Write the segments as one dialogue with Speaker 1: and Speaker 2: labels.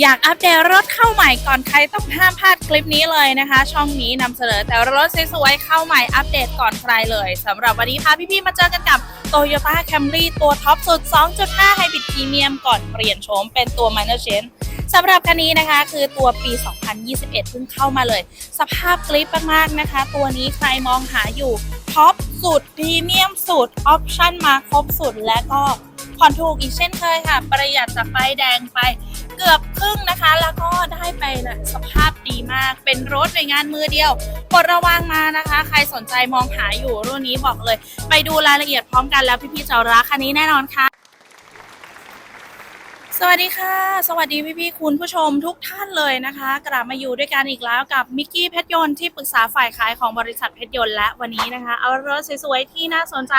Speaker 1: อยากอัปเดตรถเข้าใหม่ก่อนใครต้องห้ามพลาดคลิปนี้เลยนะคะ ช่องนี้นำเสนอแต่รถสวยๆเข้าใหม่อัปเดตก่อนใครเลยสำหรับวันนี้พาพี่ๆมาเจอกันกับ Toyota Camry ตัวท็อปสุด 2.5 Hybrid Premium ก่อนเปลี่ยนโฉมเป็นตัว Minor Change สำหรับคันนี้นะคะคือตัวปี 2021 เพิ่งเข้ามาเลย สภาพกริปมากๆนะคะ ตัวนี้ใครมองหาอยู่ท็อปสุดพรีเมียมสุดออปชั่นมาครบสุดและก็ผ่อนถูกอีกเช่นเคยค่ะ ประหยัดจากไฟแดงไป เกือบครึ่งนะคะ แล้วก็ได้ไปนะสภาพดีมาก เป็นรถในงานมือเดียวกดระวังมานะคะ ใครสนใจมองหาอยู่รุ่นนี้บอกเลย ไปดูรายละเอียดพร้อมกันแล้วพี่ๆจะรักคันนี้แน่นอนค่ะ สวัสดีค่ะ สวัสดีพี่ๆคุณผู้ชมทุกท่านเลยนะคะ กลับมาอยู่ด้วยกันอีกแล้วกับมิกกี้เพชรยนต์ที่ปรึกษาฝ่ายขายของบริษัทเพชรยนต์และวันนี้นะคะ เอารถสวยๆที่น่าสนใจ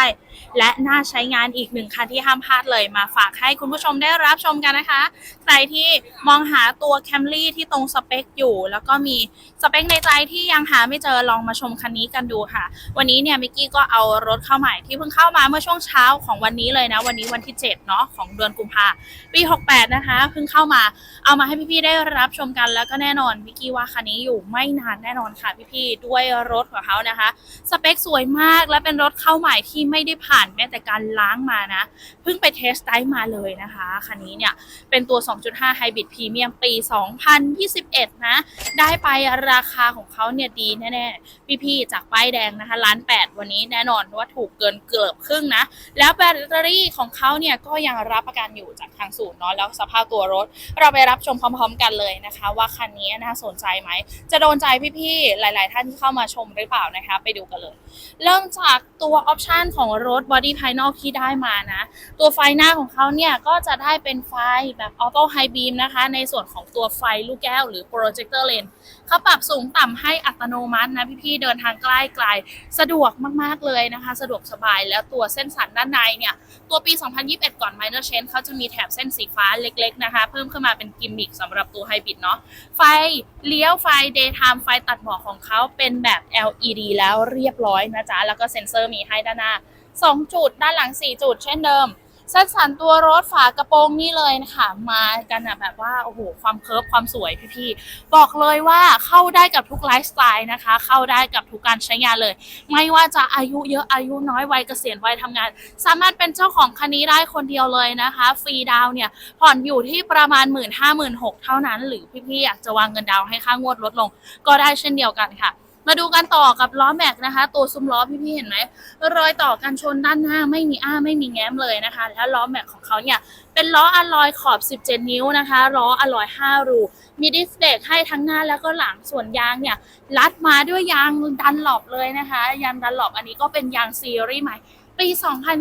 Speaker 1: และน่าใช้งานอีกหนึ่งคันที่ห้ามพลาดเลยมาฝากให้คุณผู้ชมได้รับชมกันนะคะ ใครที่มองหาตัว Camry ที่ตรงสเปคอยู่ แล้วก็มีสเปคในใจที่ยังหาไม่เจอลองมาชมคันนี้กันดูค่ะ วันนี้เนี่ยมิกกี้ก็เอารถเข้าใหม่ที่เพิ่งเข้ามาเมื่อช่วงเช้าของวันนี้เลยนะ วันนี้วันที่7เนาะของเดือนกุมภาปี68นะคะเพิ่งเข้ามาเอามาให้พี่ๆได้รับชมกันแล้วก็แน่นอนมิกกี้ว่าคันนี้อยู่ไม่นานแน่นอนค่ะพี่ๆด้วยรถของเขานะคะ สเปคสวยมากและเป็นรถเข้าใหม่ที่ไม่ได้ผ่านแม้แต่การล้างมานะ เพิ่งไปเทสไดมาเลยนะคะคันนี้เนี่ยเป็นตัว 2.5 Hybrid Premium ปี 2021 นะ ได้ไปราคาของเขาเนี่ยดีแน่ๆพี่ๆจากป้ายแดงนะคะล้านแปดวันนี้แน่นอนว่าถูกเกินเกือบครึ่งนะ แล้วแบตเตอรี่ของเขาเนี่ยก็ยังรับประกันอยู่จากทางศูนย์เนาะแล้วสภาพตัวรถ เราไปรับชมพร้อม ๆ กันเลยนะคะ ว่าคันนี้น่าสนใจไหม จะโดนใจพี่ๆหลาย ๆ ท่านที่เข้ามาชมหรือเปล่านะคะ ไปดูกันเลย เริ่มจากตัวออปชันของรถบอดี้ภายนอกที่ได้มานะ ตัวไฟหน้าของเขาเนี่ยก็จะได้เป็นไฟแบบออโต้ไฮบีมนะคะ ในส่วนของตัวไฟลูกแก้วหรือโปรเจคเตอร์เลนเขาปรับสูงต่ำให้อัตโนมัตินะพี่ๆเดินทางใกล้ไกลสะดวกมากๆเลยนะคะ สะดวกสบายแล้วตัวเส้นสันด้านในเนี่ย ตัวปี 2021 ก่อน Minor Change เขาจะมีแถบเส้นสีฟ้าเล็กๆนะคะ เพิ่มขึ้นมาเป็นกิมมิคสำหรับตัวไฮบริดเนาะ ไฟเลี้ยวไฟ daytime ไฟตัดหมอกของเขาเป็นแบบ LED แล้วเรียบร้อยนะจ๊ะ แล้วก็เซ็นเซอร์มีให้ด้านหน้า 2 จุดด้านหลัง 4 จุดเช่นเดิม ส้นสันตัวรถฝากระโปรงนี่เลยนะคะมากันอะแบบว่าโอ้โหความเคิร์ฟความสวยพี่ๆบอกเลยว่าเข้าได้กับทุกไลฟ์สไตล์นะคะ เข้าได้กับทุกการใช้งานเลย ไม่ว่าจะอายุเยอะอายุน้อยวัยเกษียณวัยทำงาน สามารถเป็นเจ้าของคันนี้ได้คนเดียวเลยนะคะ ฟรีดาวเนี่ยผ่อนอยู่ที่ประมาณ 1 5 0 0 0 0 6เท่านั้น หรือพี่ๆอยากจะวางเงินดาวให้ค่างวดลดลง ก็ได้เช่นเดียวกันค่ะ มาดูกันต่อกับล้อแม็กนะคะ ตัวซุ้มล้อพี่ๆเห็นไหมรอยต่อกันชนด้านหน้าไม่มีอ้าไม่มีแง้มเลยนะคะ แล้วล้อแม็กของเขาเนี่ยเป็นล้ออะลอยขอบ 17 นิ้วนะคะล้ออะลอย5 รู มีดิสเบรกให้ทั้งหน้าแล้วก็หลังส่วนยางเนี่ยรัดมาด้วยยางดันหลบเลยนะคะยางดันหลบอันนี้ก็เป็นยางซีรีส์ใหม่ปี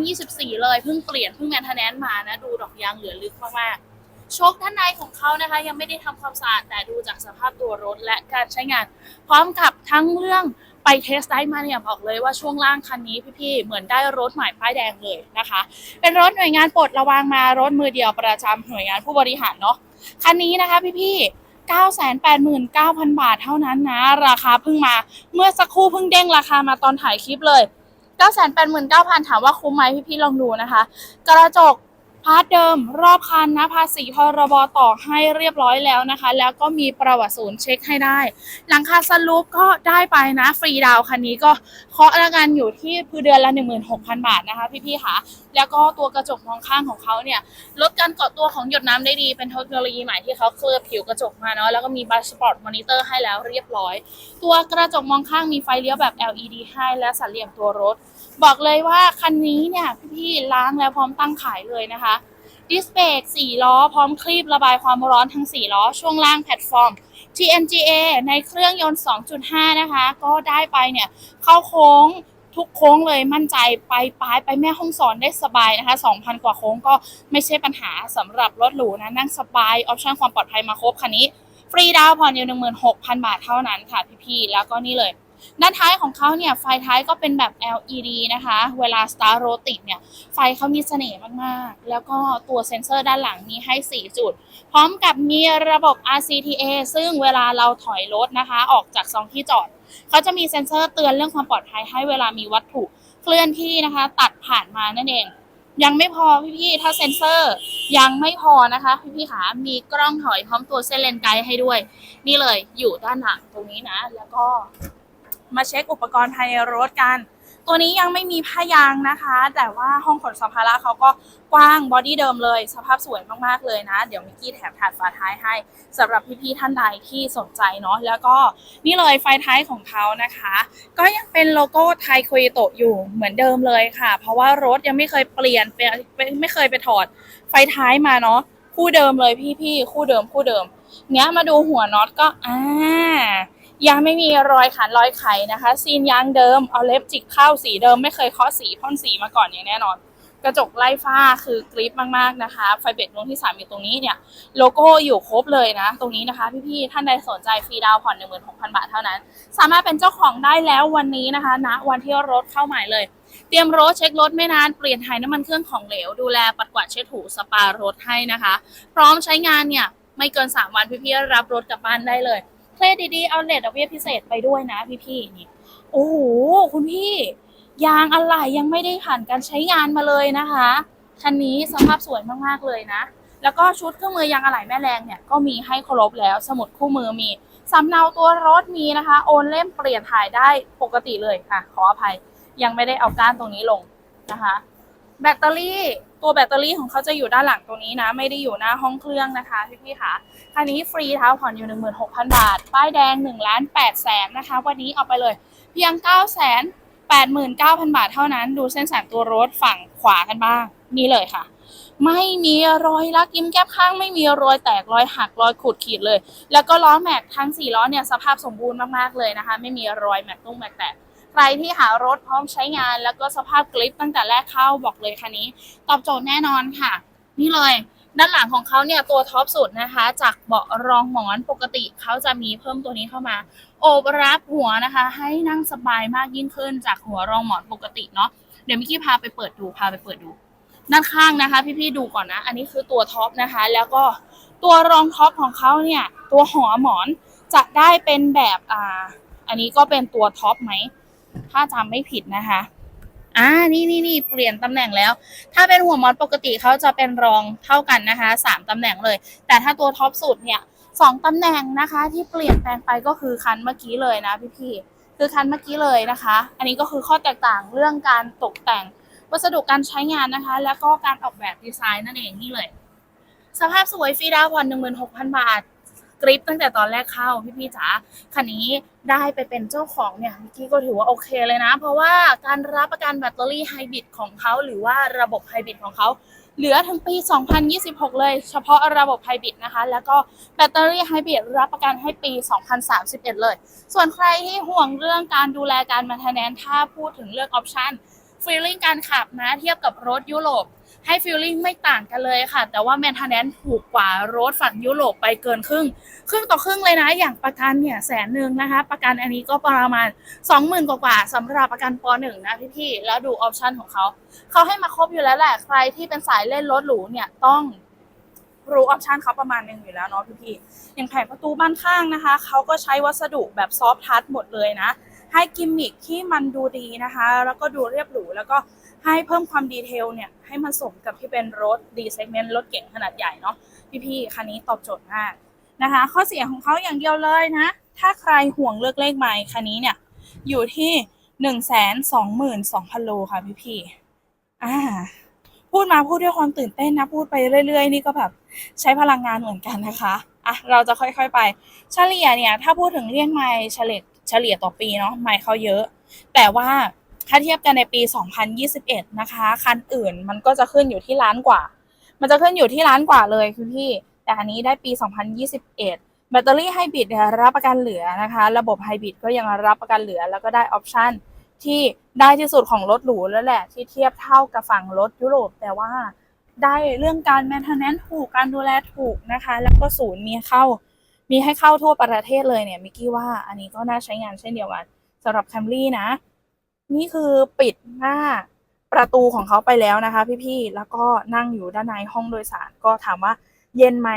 Speaker 1: 2024 เลยเพิ่งเปลี่ยนเพิ่งแมนเทนแนนมานะดูดอกยางเหลือลึกมากๆ โชคด้านในของเขานะคะยังไม่ได้ทำความสะอาดแต่ดูจากสภาพตัวรถและการใช้งาน พร้อมกับทั้งเรื่องไปเทสได้มาเนี่ยบอกเลยว่าช่วงล่างคันนี้พี่ๆเหมือนได้รถใหม่ป้ายแดงเลยนะคะ เป็นรถหน่วยงานปลดระวางมารถมือเดียวประจำหน่วยงานผู้บริหารเนาะคันนี้นะคะพี่ๆ989,000 บาทเท่านั้นนะ ราคาเพิ่งมา เมื่อสักครู่เพิ่งเด้งราคามาตอนถ่ายคลิปเลย 989,000 ถามว่าคุ้มไหมพี่ๆลองดูนะคะ กระจการ์ทเดิมรอบคันนะภาษีพรบต่อให้เรียบร้อยแล้วนะคะ แล้วก็มีประวัติศูนย์เช็คให้ได้ หลังคาสลูปก็ได้ไปนะฟรีดาวคันนี้ก็เคาะละกันอยู่ที่คือเดือนละ 16,000 บาทนะคะ พี่ๆค่ะแล้วก็ตัวกระจกมองข้างของเขาเนี่ยลดการเกาะตัวของหยดน้ำได้ดีเป็นเทคโนโลยีใหม่ที่เขาเคลือบผิวกระจกมาเนาะแล้วก็มีบัสสปอร์ตมอนิเตอร์ให้แล้วเรียบร้อย ตัวกระจกมองข้างมีไฟเลี้ยวแบบ LED ให้และสันเหลี่ยมตัวรถ บอกเลยว่าคันนี้เนี่ยพี่ๆล้างแล้วพร้อมตั้งขายเลยนะคะดิสเบรก4ล้อ พร้อมคลีบระบายความร้อนทั้ง 4 ล้อ ช่วงล่างแพลตฟอร์ม TNGA ในเครื่องยนต์ 2.5 นะคะ ก็ได้ไปเนี่ยเข้าโค้งทุกโค้งเลยมั่นใจไปปลายไปแม่ห้องสอนได้สบายนะคะ 2,000 กว่าโค้งก็ไม่ใช่ปัญหาสำหรับรถหรูนะนั่งสบาย ออปชั่นความปลอดภัยมาครบคันนี้ ฟรีดาวน์ผ่อนอยู่16,000 บาทเท่านั้นค่ะพี่ๆแล้วก็นี่เลย ด้านท้ายของเขาเนี่ยไฟท้ายก็เป็นแบบ LED นะคะ เวลา Star r o ติดเนี่ยไฟเขามีเสน่ห์มากๆ แล้วก็ตัวเซ็นเซอร์ด้านหลังมีให้ 4 จุด พร้อมกับมีระบบ RCTA ซึ่งเวลาเราถอยรถนะคะ ออกจากซองที่จอด เขาจะมีเซ็นเซอร์เตือนเรื่องความปลอดภัยให้เวลามีวัตถุเคลื่อนที่นะคะ ตัดผ่านมานั่นเอง ยังไม่พอพี่ๆถ้าเซ็นเซอร์ยังไม่พอนะคะพี่ๆขามีกล้องถอยพร้อมตัวเส้นเลนไกด์ให้ด้วย นี่เลยอยู่ด้านหลังตรงนี้นะ แล้วก็ มาเช็คอุปกรณ์ภายในรถกัน ตัวนี้ยังไม่มีผ้ายางนะคะ แต่ว่าห้องขนสัมภาระเขาก็กว้างบอดี้เดิมเลย สภาพสวยมากๆเลยนะ เดี๋ยวมิกกี้แถมถาดฝาท้ายให้สำหรับพี่ๆท่านใดที่สนใจเนาะแล้วก็นี่เลยไฟท้ายของเขานะคะ ก็ยังเป็นโลโก้ไทยโคยโตะอยู่เหมือนเดิมเลยค่ะ เพราะว่ารถยังไม่เคยเปลี่ยนเป็นไม่เคยไปถอดไฟท้ายมาเนาะคู่เดิมเลยพี่ๆคู่เดิมคู่เดิม เนี้ยมาดูหัวน็อตก็อ่า ยังไม่มีรอยขันรอยไขนะคะ ซีนยางเดิมเอาเล็บจิกเข้าสีเดิมไม่เคยเคาะสีพ่นสีมาก่อนอย่างแน่นอน กระจกไล่ฝ้าคือกริปมากๆนะคะ ไฟเบรกดวงที่ 3 อยู่ตรงนี้เนี่ย โลโก้อยู่ครบเลยนะ ตรงนี้นะคะ พี่ๆท่านใดสนใจฟรีดาวน์ผ่อน 16,000 บาทเท่านั้น สามารถเป็นเจ้าของได้แล้ววันนี้นะคะณวันที่รถเข้าใหม่เลย เตรียมรถเช็ครถไม่นานเปลี่ยนถ่ายน้ำมันเครื่องของเหลวดูแลปัดกวาดเช็ดถูสปารถให้นะคะ พร้อมใช้งานเนี่ยไม่เกิน 3 วันพี่ๆรับรถกลับบ้านได้เลย เคลดดีๆเอาเลทดอกเบี้ยพิเศษไปด้วยนะพี่ๆนี่โอ้โหคุณพี่ ยางอะไหล่ยังไม่ได้ผ่านการใช้งานมาเลยนะคะคันนี้สภาพสวยมากๆเลยนะ แล้วก็ชุดเครื่องมือยางอะไหล่แม่แรงเนี่ยก็มีให้ครบแล้วสมุดคู่มือมีสำเนาตัวรถมีนะคะ โอนเล่มเปลี่ยนถ่ายได้ปกติเลยค่ะ ขออภัยยังไม่ได้เอาก้านตรงนี้ลงนะคะ แบตเตอรี่ตัวแบตเตอรี่ของเขาจะอยู่ด้านหลังตรงนี้นะ ไม่ได้อยู่หน้าห้องเครื่องนะคะพี่ๆค่ะคันนี้ฟรีเท้าผ่อนอยู่ 16,000 บาท ป้ายแดง1ล้าน8แสนนะคะ วันนี้เอาไปเลยเพียง9แสน89,000 บาทเท่านั้น ดูเส้นสายตัวรถฝั่งขวากันบ้าง นี่เลยค่ะ ไม่มีรอยลักยิ้มแก้มข้าง ไม่มีรอยแตกรอยหักรอยขูดขีดเลย แล้วก็ล้อแม็กทั้ง 4 ล้อเนี่ยสภาพสมบูรณ์มากๆเลยนะคะ ไม่มีรอยแม็กตุ้งแม็กแตก ใครที่หารถพร้อมใช้งาน แล้วก็สภาพกริปตั้งแต่แรกเข้าบอกเลยคันนี้ ตอบโจทย์แน่นอนค่ะ นี่เลยด้านหลังของเขาเนี่ยตัวท็อปสุดนะคะ จากเบาะรองหมอนปกติเขาจะมีเพิ่มตัวนี้เข้ามาโอบรับหัวนะคะ ให้นั่งสบายมากยิ่งขึ้นจากหัวรองหมอนปกติเนาะเดี๋ยวมิกกี้พาไปเปิดดูพาไปเปิดดู ด้านข้างนะคะ พี่ๆดูก่อนนะ อันนี้คือตัวท็อปนะคะ แล้วก็ตัวรองท็อปของเขาเนี่ยตัวหัวหมอนจะได้เป็นแบบอ่าอันนี้ก็เป็นตัวท็อปไหม ถ้าจำไม่ผิดนะคะ อ่า นี่นี่นี่เปลี่ยนตำแหน่งแล้ว ถ้าเป็นหัวมอสปกติเขาจะเป็นรองเท่ากันนะคะสามตำแหน่งเลย แต่ถ้าตัวท็อปสุดเนี่ยสองตำแหน่งนะคะ ที่เปลี่ยนแปลงไปก็คือคันเมื่อกี้เลยนะพี่พี่ๆคือคันเมื่อกี้เลยนะคะ อันนี้ก็คือข้อแตกต่างเรื่องการตกแต่งวัสดุการใช้งานนะคะ แล้วก็การออกแบบดีไซน์นั่นเองนี่เลย สภาพสวยฟรีดาวน์ผ่อนหนึ่งหมื่นหกพันบาท กริปตั้งแต่ตอนแรกเข้าพี่พี่ๆจ๋าคันนี้ได้ไปเป็นเจ้าของเนี่ยเมื่กี้ก็ถือว่าโอเคเลยนะ เพราะว่าการรับประกันแบตเตอรี่ไฮบริดของเขาหรือว่าระบบไฮบริดของเขาเหลือถึงปี 2026 เลย เฉพาะระบบไฮบริดนะคะ แล้วก็แบตเตอรี่ไฮบริดรับประกันให้ปี 2031 เลย ส่วนใครที่ห่วงเรื่องการดูแลการมา i ท t แนนถ้าพูดถึงเรื่องออปชันฟีลลิ่งการขับนะ เทียบกับรถยุโรป ให้ฟีลลิ่งไม่ต่างกันเลยค่ะ แต่ว่าแมนทนแนนถูกกว่ารถฝั่งยุโรปไปเกินครึ่ง ครึ่งต่อครึ่งเลยนะ อย่างประกันเนี่ยแสนหนึ่งนะคะ ประกันอันนี้ก็ประมาณ 20,000 กว่าๆสำหรับประกันป .1 นะพี่ๆ แล้วดูออปชันของเขา เขาให้มาครบอยู่แล้วแหละ ใครที่เป็นสายเล่นรถหรูเนี่ยต้องรู้ออปชันเขาประมาณหนึงอยู่แล้วเนาะพี่ๆ อย่างแผงประตูบ้านข้างนะคะ เขาก็ใช้วัสดุแบบซอฟท์ทัชหมดเลยนะ ให้กิมมิคที่มันดูดีนะคะ แล้วก็ดูเรียบหรูแล้วก็ ให้เพิ่มความดีเทลเนี่ยให้มันสมกับที่เป็นรถดีเซกเมนต์รถเก๋งขนาดใหญ่เนาะพี่ๆคันนี้ตอบโจทย์มากนะคะ ข้อเสียของเขาอย่างเดียวเลยนะ ถ้าใครห่วงเลือกเลขใหม่คันนี้เนี่ยอยู่ที่หนึ่งแสนสองหมื่นสองพันโลค่ะพี่พี่ๆอ่าพูดมาพูดด้วยความตื่นเต้นนะ พูดไปเรื่อยๆ นี่ก็แบบใช้พลังงานเหมือนกันนะคะอะเราจะค่อยๆไปเฉลี่ยเนี่ย ถ้าพูดถึงเรียกไมล์เฉลี่ยเฉลี่ยต่อปีเนาะไมล์เขาเยอะ แต่ว่า ถ้าเทียบกันในปี 2021 นะคะ คันอื่นมันก็จะขึ้นอยู่ที่ล้านกว่า มันจะขึ้นอยู่ที่ล้านกว่าเลยคือพี่ แต่อันนี้ได้ปี 2021 แบตเตอรี่ไฮบริดรับประกันเหลือนะคะ ระบบไฮบริดก็ยังรับประกันเหลือ แล้วก็ได้ออปชันที่ได้ที่สุดของรถหรูแล้วแหละ ที่เทียบเท่ากับฝั่งรถยุโรป แต่ว่าได้เรื่องการแมนเทนแนนถูกการดูแลถูกนะคะ แล้วก็ศูนย์มีเข้า มีให้เข้าทั่วประเทศเลยเนี่ยมิกกี้ว่าอันนี้ก็น่าใช้งานเช่นเดียวกันสำหรับแคมรี่นะ นี่คือปิดหน้าประตูของเขาไปแล้วนะคะ พี่ๆ แล้วก็นั่งอยู่ด้านในห้องโดยสาร ก็ถามว่าเย็นไหม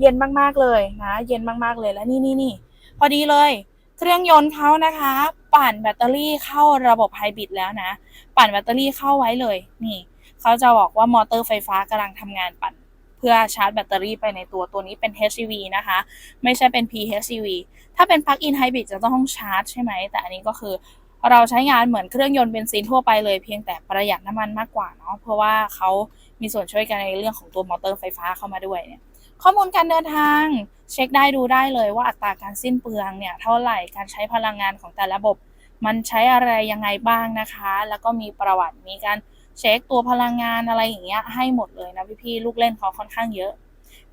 Speaker 1: เย็นมากๆเลยนะ เย็นมากๆเลยแล้วนี่นี่นี่พอดีเลย เครื่องยนต์เขานะคะ ปั่นแบตเตอรี่เข้าระบบไฮบริดแล้วนะ ปั่นแบตเตอรี่เข้าไว้เลย นี่เขาจะบอกว่ามอเตอร์ไฟฟ้ากำลังทำงานปั่นเพื่อชาร์จแบตเตอรี่ไปในตัวตัวนี้เป็น HEV นะคะ ไม่ใช่เป็น PHEV ถ้าเป็น Plug-in Hybrid จะต้องชาร์จใช่ไหม แต่อันนี้ก็คือ เราใช้งานเหมือนเครื่องยนต์เบนซินทั่วไปเลยเพียงแต่ประหยัดน้ำมันมากกว่าเนาะเพราะว่าเขามีส่วนช่วยกันในเรื่องของตัวมอเตอร์ไฟฟ้าเข้ามาด้วยเนี่ยข้อมูลการเดินทางเช็คได้ดูได้เลยว่าอัตราการสิ้นเปลืองเนี่ยเท่าไหร่การใช้พลังงานของแต่ละระบบ มันใช้อะไรยังไงบ้างนะคะ แล้วก็มีประวัติมีการเช็คตัวพลังงานอะไรอย่างเงี้ยให้หมดเลยนะพี่ๆลูกเล่นเขาค่อนข้างเยอะ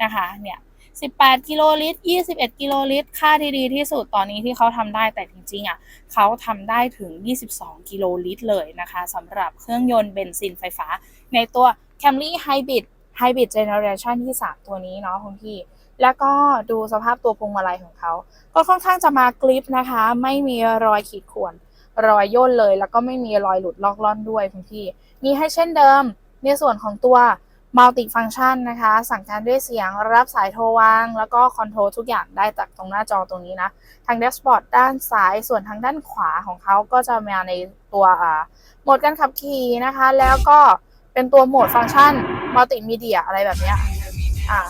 Speaker 1: นะคะเนี่ย 18 กิโลลิตร 21 กิโลลิตร ค่าที่ดีที่สุดตอนนี้ที่เขาทำได้แต่จริงๆอะเขาทำได้ถึง 22 กิโลลิตรเลยนะคะสำหรับเครื่องยนต์เบนซินไฟฟ้า ในตัว Camry Hybrid Hybrid Generation ที่ 3 ตัวนี้เนาะคุณพี่แล้วก็ดูสภาพตัวพวงมาลัยของเขาก็ค่อนข้างจะมากริปนะคะ ไม่มีรอยขีดข่วนรอยย่นเลย แล้วก็ไม่มีรอยหลุดลอกล่อนด้วยคุณพี่ มีให้เช่นเดิม ในส่วนของตัว มัลติฟัง c t ชันนะคะ สั่งการด้วยเสียงรับสายโทรวาง แล้วก็คอนโทรลทุกอย่างได้จากตรงหน้าจอตรงนี้นะ ทางแดชบอร์ดด้านซ้ายส่วนทางด้านขวาของเขาก็จะมาในตัวโหมดการขับขี่นะคะ แล้วก็เป็นตัวโหมดฟังก์ชันมัลติมีเดียอะไรแบบเนี้ยอ่า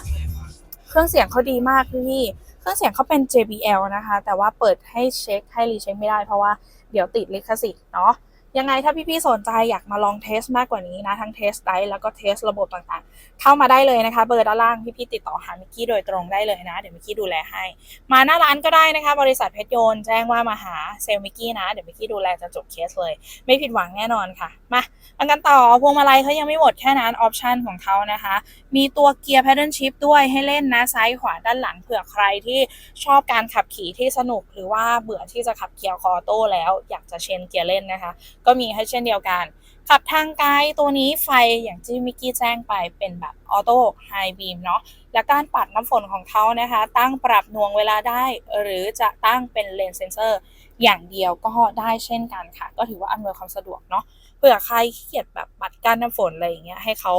Speaker 1: เครื่องเสียงเขาดีมากพี่เครื่องเสียงเขาเป็น JBL นะคะ แต่ว่าเปิดให้เช็คให้รีเช็คไม่ได้เพราะว่าเดี๋ยวติดลิขสิทธิ์เนาะ ยังไงถ้าพี่ๆสนใจอยากมาลองเทสมากกว่านี้นะ ทั้งเทสไดแล้วก็เทสระบบต่างๆ เข้ามาได้เลยนะคะ เบอร์ด้านล่างพี่ๆติดต่อหามิกกี้โดยตรงได้เลยนะ เดี๋ยวมิกกี้ดูแลให้ มาหน้าร้านก็ได้นะคะ บริษัทเพชรโยน แจ้งว่ามาหาเซลมิกกี้นะ เดี๋ยวมิกกี้ดูแลจะจบเคสเลย ไม่ผิดหวังแน่นอนค่ะ มามากันต่อพวงมาลัยเขายังไม่หมดแค่นั้นออปชันของเขานะคะ มีตัวเกียร์ paddle shift ด้วยให้เล่นนะซ้ายขวาด้านหลังเผื่อใครที่ชอบการขับขี่ที่สนุกหรือว่าเบื่อที่จะขับเกียร์คออโต้แล้วอยากจะเชนเกียร์เล่นนะคะก็มีให้เช่นเดียวกัน ขับทางไกลตัวนี้ไฟอย่างที่มิกกี้แจ้งไปเป็นแบบออโต้ไฮบีมเนาะและการปัดน้ำฝนของเขานะคะ ตั้งปรับหน่วงเวลาได้ หรือจะตั้งเป็นเลนเซนเซอร์อย่างเดียวก็ได้เช่นกันค่ะ ก็ถือว่าอำนวยความสะดวกเนาะเผื่อใครขี้เกียจแบบปัดกั้นน้ำฝนอะไรอย่างเงี้ยให้เขา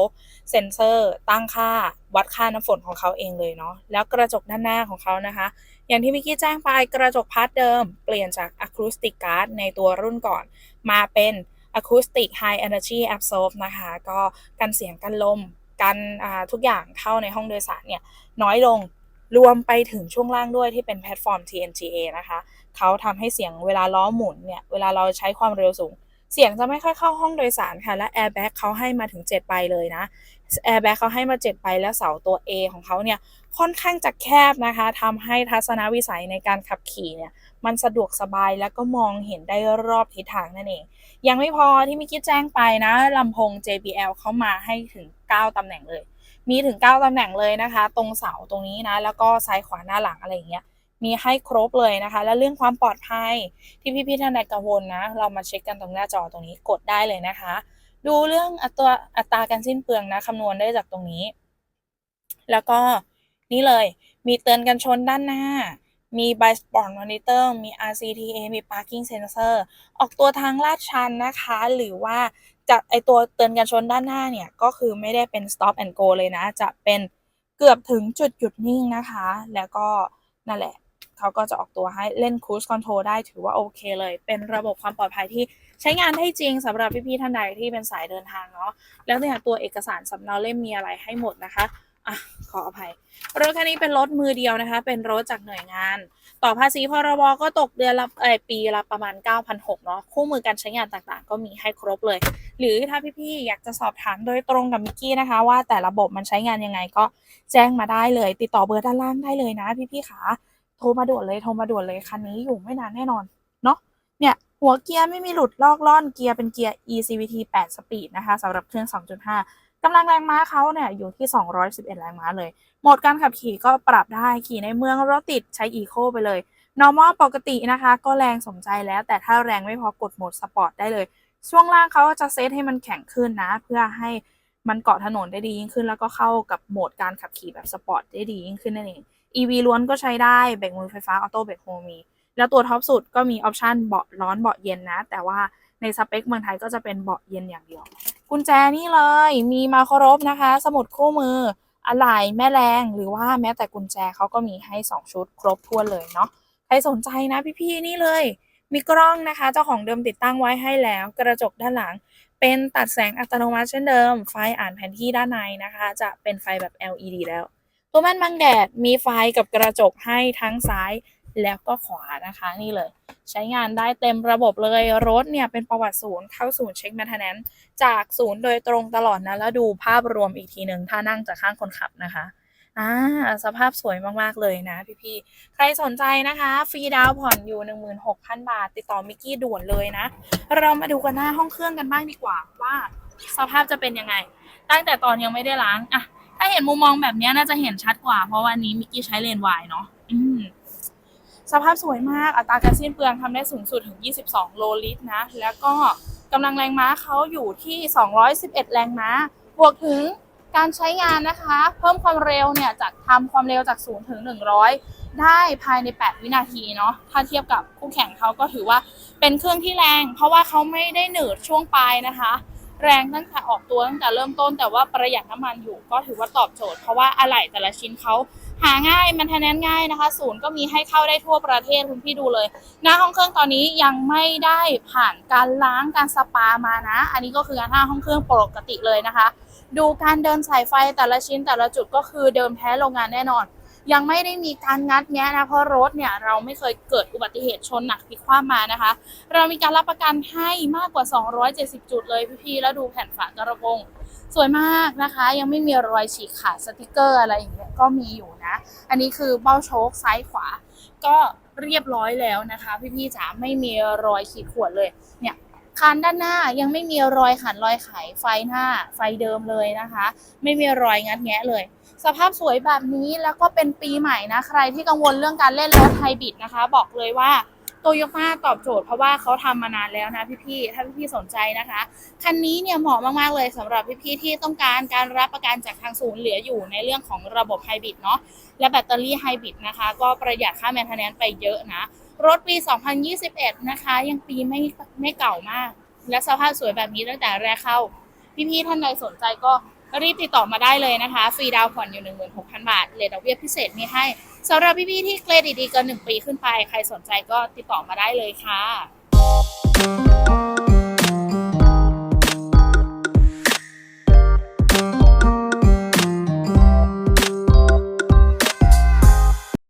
Speaker 1: เซ็นเซอร์ตั้งค่าวัดค่าน้ำฝนของเขาเองเลยเนาะแล้วกระจกด้านหน้าของเขานะคะ อย่างที่มิกกี้แจ้งไปกระจกพาร์ทเดิม เปลี่ยนจาก Acoustic Guard ในตัวรุ่นก่อน มาเป็น Acoustic High Energy Absorb นะคะ ก็กันเสียงกันลม กันทุกอย่างเข้าในห้องโดยสารเนี่ย น้อยลงรวมไปถึงช่วงล่างด้วยที่เป็นแพลตฟอร์ม TNGA นะคะ เขาทำให้เสียงเวลาล้อหมุนเนี่ย เวลาเราใช้ความเร็วสูง เสียงจะไม่ค่อยเข้าห้องโดยสารค่ะ และ Airbag เขาให้มาถึง 7 ใบเลยนะ Airbag เขาให้มา 7 ใบแล้วเสาตัว A ของเขาเนี่ยค่อนข้างจะแคบนะคะทำให้ทัศนวิสัยในการขับขี่เนี่ยมันสะดวกสบายแล้วก็มองเห็นได้รอบทิศทางนั่นเอง ยังไม่พอที่มิกกี้แจ้งไปนะลำโพง JBL เขามาให้ถึง 9 ตำแหน่งเลย มีถึง 9 ตำแหน่งเลยนะคะ ตรงเสาตรงนี้นะ แล้วก็ซ้ายขวาหน้าหลังอะไรอย่างเงี้ย มีให้ครบเลยนะคะ และเรื่องความปลอดภัยที่พี่ๆท่านใดกังวลนะ เรามาเช็คกันตรงหน้าจอตรงนี้กดได้เลยนะคะ ดูเรื่องอัตราอัตราการสิ้นเปลืองนะคำนวณได้จากตรงนี้ แล้วก็นี่เลยมีเตือนกันชนด้านหน้า มี by spot monitor มี RCTA มี parking sensor ออกตัวทางลาดชันนะคะ หรือว่าจะไอตัวเตือนกันชนด้านหน้าเนี่ย ก็คือไม่ได้เป็น stop and go เลยนะ จะเป็นเกือบถึงจุดหยุดนิ่งนะคะ แล้วก็นั่นแหละ เขาก็จะออกตัวให้เล่น cruise control ได้ถือว่าโอเคเลย เป็นระบบความปลอดภัยที่ใช้งานได้จริงสำหรับพี่ๆท่านใดที่เป็นสายเดินทางเนาะแล้วเนี่ยตัวเอกสารสำเนาเล่มมีอะไรให้หมดนะคะอะขออภัยรถคันนี้เป็นรถมือเดียวนะคะ เป็นรถจากหน่วยงาน ต่อภาษีพรบก็ตกเดือนละเออปีละประมาณ 9,600เนาะคู่มือการใช้งานต่างๆ ก็มีให้ครบเลย หรือถ้าพี่ๆอยากจะสอบถามโดยตรงกับมิกกี้นะคะ ว่าแต่ระบบมันใช้งานยังไงก็แจ้งมาได้เลย ติดต่อเบอร์ด้านล่างได้เลยนะพี่ๆขา โทรมาด่วนเลยโทรมาด่วนเลยคันนี้อยู่ไม่นานแน่นอนเนาะเนี่ยหัวเกียร์ไม่มีหลุดลอกล่อนเกียร์เป็นเกียร์ eCVT 8 สปีดนะคะสำหรับเครื่อง 2.5กำลังแรงม้าเขาเนี่ยอยู่ที่ 211 แรงม้าเลย โหมดการขับขี่ก็ปรับได้ขี่ในเมืองรถติดใช้ Eco ไปเลย normal ปกตินะคะ ก็แรงสมใจแล้ว แต่ถ้าแรงไม่พอกดโหมดสปอร์ตได้เลย ช่วงล่างเขาจะเซตให้มันแข็งขึ้นนะ เพื่อให้มันเกาะถนนได้ดียิ่งขึ้น แล้วก็เข้ากับโหมดการขับขี่แบบสปอร์ตได้ดียิ่งขึ้นนั่นเอง EV ล้วนก็ใช้ได้เบรกมือไฟฟ้าออโต้เบรกโฮมี แล้วตัวท็อปสุดก็มีออปชันเบาะร้อนเบาะเย็นนะ แต่ว่าในสเปคเมืองไทยก็จะเป็นเบาะเย็นอย่างเดียว กุญแจนี่เลยมีมาครบนะคะ สมุดคู่มืออะไหล่แม่แรงหรือว่าแม้แต่กุญแจเขาก็มีให้ 2 ชุดครบถ้วเลยเนาะใครสนใจนะพี่ๆนี่เลย มีกล้องนะคะ เจ้าของเดิมติดตั้งไว้ให้แล้ว กระจกด้านหลัง เป็นตัดแสงอัตโนมัติเช่นเดิม ไฟอ่านแผนที่ด้านในนะคะ จะเป็นไฟแบบ LED แล้ว ตัวแม่นบังแดดมีไฟกับกระจกให้ทั้งซ้ายแล้วก็ขวานะคะนี่เลย ใช้งานได้เต็มระบบเลย รถเนี่ยเป็นประวัติศูนย์เข้าศูนย์เช็คแมทแนนจากศูนย์โดยตรงตลอดนะ แล้วดูภาพรวมอีกทีหนึ่งถ้านั่งจากข้างคนขับนะคะอ่าสภาพสวยมาก ๆ เลยนะพี่ๆ ใครสนใจนะคะ ฟรีดาวผ่อนอยู่ 16,000 บาท ติดต่อมิกกี้ด่วนเลยนะ เรามาดูกันหน้าห้องเครื่องกันบ้างดีกว่าว่า สภาพจะเป็นยังไง ตั้งแต่ตอนยังไม่ได้ล้างอะ ถ้าเห็นมุมมองแบบนี้น่าจะเห็นชัดกว่า เพราะวันนี้มิกกี้ใช้เลนส์วายเนาะสภาพสวยมาก อัตราการสิ้นเปลืองทำได้สูงสุดถึง 22 โลลิตรนะ แล้วก็กำลังแรงม้าเขาอยู่ที่ 211 แรงม้า บวกถึงการใช้งานนะคะ เพิ่มความเร็วเนี่ยจากทำความเร็วจาก 0 ถึง 100 ได้ภายใน 8 วินาทีเนาะ ถ้าเทียบกับคู่แข่งเขาก็ถือว่าเป็นเครื่องที่แรง เพราะว่าเขาไม่ได้หนืดช่วงปลายนะคะ แรงตั้งแต่ออกตัวตั้งแต่เริ่มต้น แต่ว่าประหยัดน้ำมันอยู่ก็ถือว่าตอบโจทย์เพราะว่าอะไหล่แต่ละชิ้นเขาหาง่ายมันทนแนนง่ายนะคะ ศูนย์ก็มีให้เข้าได้ทั่วประเทศคุณพี่ดูเลย หน้าห้องเครื่องตอนนี้ยังไม่ได้ผ่านการล้างการสปามานะ อันนี้ก็คือหน้าห้องเครื่องปกติเลยนะคะ ดูการเดินสายไฟแต่ละชิ้นแต่ละจุดก็คือเดิมแท้โรงงานแน่นอน ยังไม่ได้มีการงัดแงะนะเพราะรถเนี่ยเราไม่เคยเกิดอุบัติเหตุชนหนักพลิกคว่ำมานะคะ เรามีการรับประกันให้มากกว่า 270 จุดเลยพี่ๆแล้วดูแผ่นฝากระโปรงสวยมากนะคะ ยังไม่มีรอยฉีกขาดสติกเกอร์อะไรอย่างเงี้ยก็มีอยู่นะ อันนี้คือเบ้าโชคซ้ายขวา ก็เรียบร้อยแล้วนะคะ พี่ๆจ๋าไม่มีรอยขีดข่วนเลยเนี่ย คันด้านหน้ายังไม่มีรอยขันรอยไขไฟหน้า ไฟเดิมเลยนะคะ ไม่มีรอยงัดแงะเลย สภาพสวยแบบนี้แล้วก็เป็นปีใหม่นะ ใครที่กังวลเรื่องการเล่นรถไฮบริดนะคะ บอกเลยว่าโตโยต้าตอบโจทย์เพราะว่าเขาทำมานานแล้วนะพี่ๆ ถ้าพี่ๆ สนใจนะคะ คันนี้เนี่ยเหมาะมากๆ เลยสำหรับพี่ๆ ที่ต้องการการรับประกันจากทางศูนย์เหลืออยู่ในเรื่องของระบบไฮบริดเนาะ และแบตเตอรี่ไฮบริดนะคะ ก็ประหยัดค่าแมนเทนแนนไปเยอะนะ รถปี 2021 นะคะ ยังปีไม่ไม่เก่ามาก และสภาพสวยแบบนี้ตั้งแต่แรกเข้า พี่ๆท่านใดสนใจก็รีบติดต่อมาได้เลยนะคะ ฟรีดาวผ่อนอยู่ 16,000 บาทเลทดอกเบี้ยพิเศษมีให้สำหรับพี่ๆที่เครดิตดีเกิน 1 ปีขึ้นไป ใครสนใจก็ติดต่อมาได้เลยค่ะ